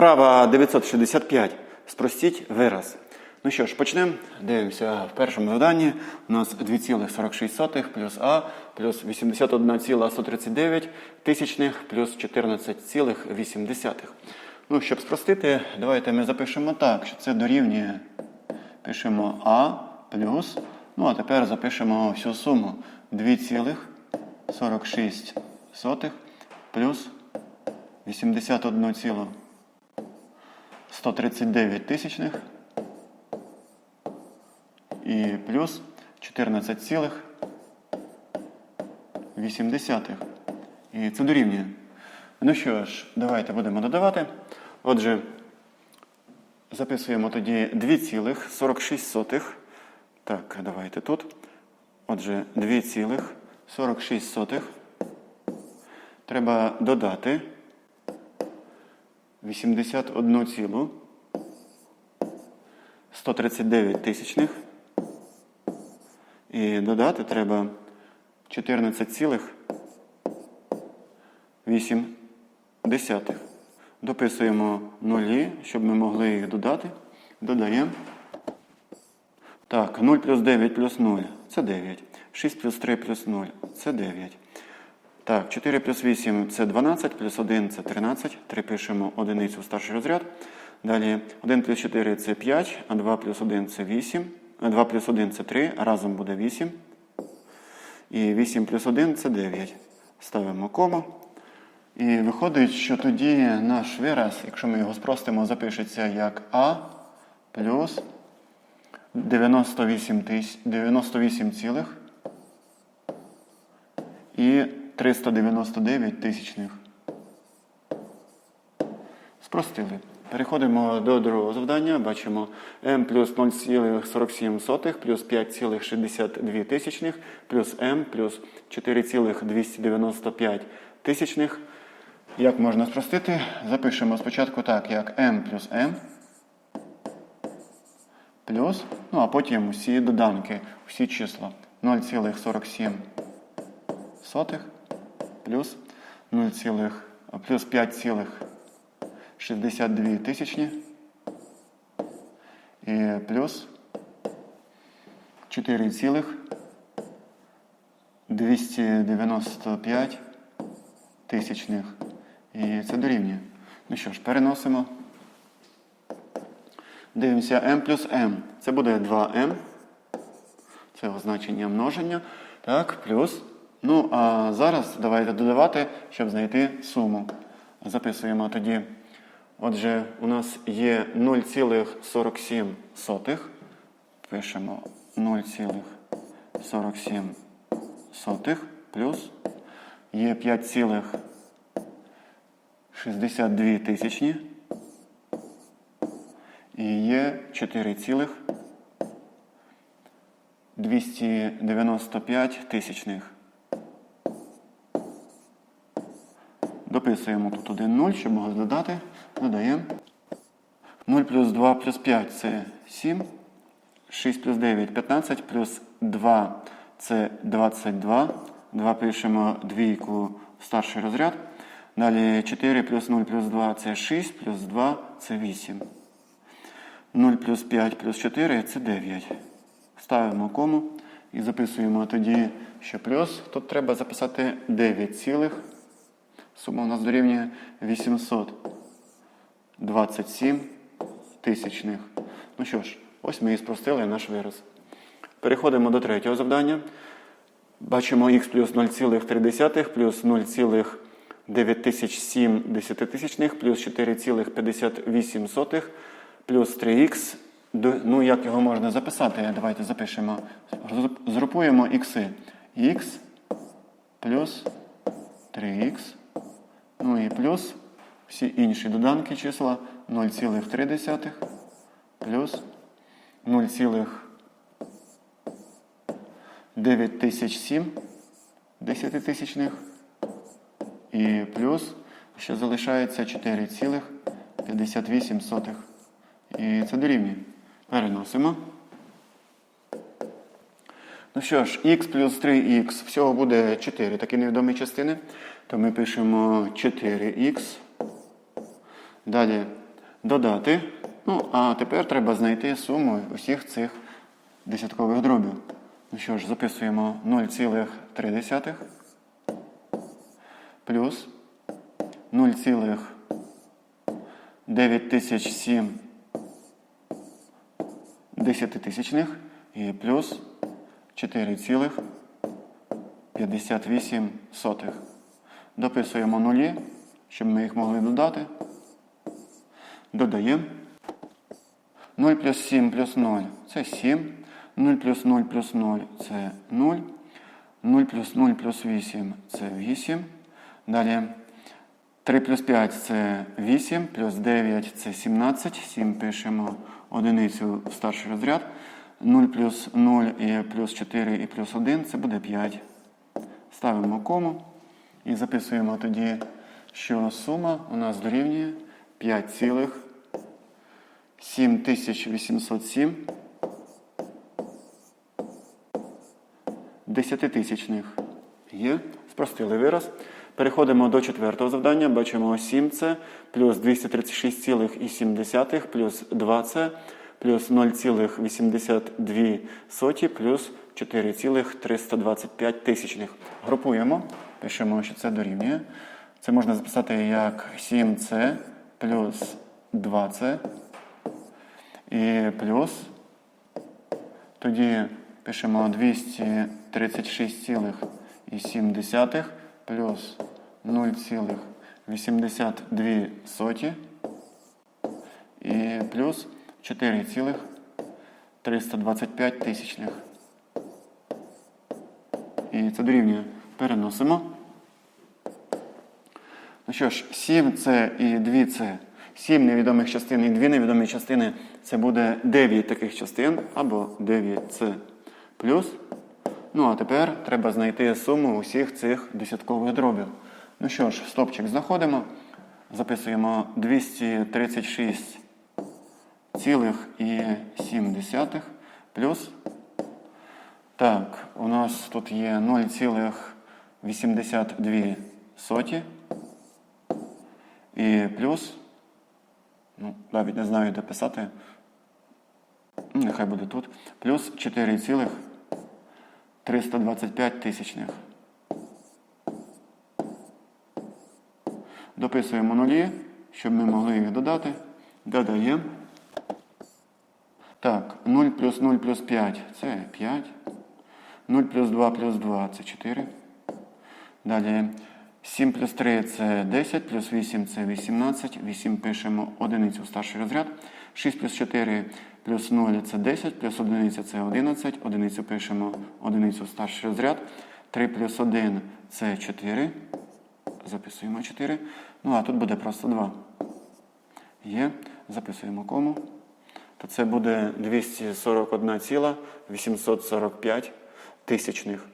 Вправа 965. Спростіть вираз. Ну що ж, почнемо. Дивимося в першому завданні. У нас 2,46 плюс А плюс 81,139 тисячних плюс 14,8. Ну, щоб спростити, давайте ми запишемо так, що це дорівнює. Пишемо А плюс. Ну, а тепер запишемо всю суму. 2,46 плюс 81,139 тисячних і плюс 14,8. І це дорівнює. Ну що ж, давайте будемо додавати. Отже, записуємо тоді 2,46. Так, давайте тут. Отже, 2,46. Треба додати 81 цілу 139 тисячних. І додати треба 14,8. Дописуємо нулі, щоб ми могли їх додати. Додаємо. Так, 0 плюс 9 плюс 0 це 9. 6 плюс 3 плюс 0 це 9. Так, 4 плюс 8 це 12, плюс 1 це 13. 3 пишемо одиницю в старший розряд. Далі 1 плюс 4 це 5, а 2 плюс 1 це 8. А 2 плюс 1 це 3, а разом буде 8. І 8 плюс 1 це 9. Ставимо кому. І виходить, що тоді наш вираз, якщо ми його спростимо, запишеться як А плюс 98 тисяч 98 цілих і 399 тисячних. Спростили. Переходимо до другого завдання. Бачимо m плюс 0,47 плюс 5,62 тисячних плюс m плюс 4,295 тисячних. Як можна спростити? Запишемо спочатку так, як m плюс m плюс, ну а потім усі доданки, всі числа 0,47 плюс 0, плюс 5,62 тисячні і плюс 4,295 тисячних. І це дорівнює. Ну що ж, переносимо. Дивимося m плюс m. Це буде 2m. Це означення множення. Так, плюс. Ну, а зараз давайте додавати, щоб знайти суму. Записуємо тоді. Отже, у нас є 0,47. Пишемо 0,47 плюс є 5,62 тисячні. І є 4,295 тисячних. Дописуємо тут 1 0, щоб могли додати. Додаємо. 0 плюс 2 плюс 5 це 7. 6 плюс 9 15, плюс 2 це 22. 2 пишемо двійку старший розряд. Далі 4 плюс 0 плюс 2 це 6, плюс 2 це 8. 0 плюс 5 плюс 4 це 9. Ставимо кому і записуємо тоді, що плюс. Тут треба записати 9 цілих. Сума у нас дорівнює 827 тисячних. Ну що ж, ось ми і спростили наш вираз. Переходимо до третього завдання. Бачимо х плюс 0,3 плюс 0,9007 десятитисячних плюс 4,58 плюс 3х. Ну, як його можна записати? Давайте запишемо. Згрупуємо ікси. х плюс 3х. Ну і плюс всі інші доданки числа 0,3 плюс 0,9007 десятитисячних і плюс ще залишається 4,58. І це дорівнює. Переносимо. Ну що ж, х плюс 3х, всього буде 4 такі невідомі частини. То ми пишемо 4х. Далі додати. Ну, а тепер треба знайти суму усіх цих десяткових дробів. Ну що ж, записуємо 0,3 плюс 0,9007 десятитисячних і плюс 4,58. Дописуємо нулі, щоб ми їх могли додати. Додаємо. 0 плюс 7 плюс 0 це 7. 0 плюс 0 плюс 0 це 0. 0 плюс 0 плюс 8 це 8. Далі 3 плюс 5 це 8, плюс 9 це 17. 7 пишемо одиницю в старший розряд. 0 плюс 0 і плюс 4 і плюс 1 це буде 5. Ставимо кому і записуємо тоді, що сума у нас дорівнює 5,7807 десятитисячних. Є. Спростили вираз. Переходимо до четвертого завдання. Бачимо 7це плюс 236,7 плюс 2це плюс 0,82 соті плюс 4,325 тисячних. Групуємо. Пишемо, що це дорівнює. Це можна записати як 7це плюс 2це і плюс тоді пишемо 236,7 плюс 0,82 соті і плюс 4,325 тисячних. І це дорівнює. Переносимо. Ну що ж, 7 це і 2 це 7 невідомих частин і 2 невідомі частини це буде 9 таких частин або 9 це плюс. Ну а тепер треба знайти суму усіх цих десяткових дробів. Ну що ж, стопчик знаходимо. Записуємо 236,7 плюс. Так, у нас тут є 0,82 соті. І плюс, ну, навіть не знаю, де писати. Ну, Нехай буде тут. Плюс 4,325 тисячних. Дописуємо нулі, щоб ми могли їх додати. Додаємо. Так, 0 плюс 0 плюс 5 це 5. 0 плюс 2 плюс 2 це 4. Далі 7 плюс 3 це 10, плюс 8 це 18. 8 пишемо одиницю в старший розряд. 6 плюс 4 плюс 0 це 10, плюс 1 це 11. Одиницю пишемо одиницю в старший розряд. 3 плюс 1 це 4. Записуємо 4. Ну, а тут буде просто 2. Є. Записуємо кому. То це буде 241,845 тисячних.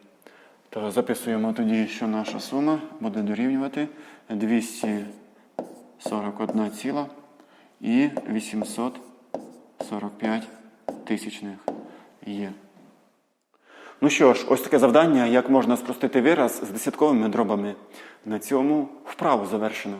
То записуємо тоді, що наша сума буде дорівнювати 241 і 845 тисячних є. Ну що ж, ось таке завдання, як можна спростити вираз з десятковими дробами. На цьому вправу завершено.